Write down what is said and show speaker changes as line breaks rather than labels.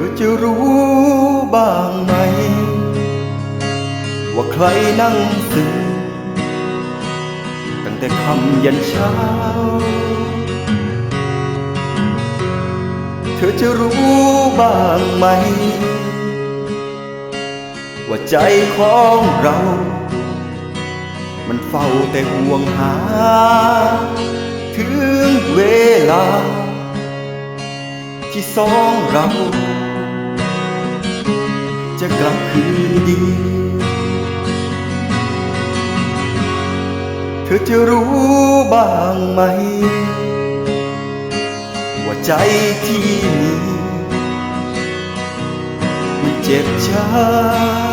ธอจะรู้บ้างไหม ว่าใครนั่งสื่อตั้งแต่คำยันเช้า เธอจะรู้บ้างไหม ว่าใจของเรา มันเฝ้าแต่ห่วงหา ถึงเวลาที่สองเรา กลับคืนดี เธอจะรู้บ้างไหม ว่าใจที่มีมันเจ็บช้ำ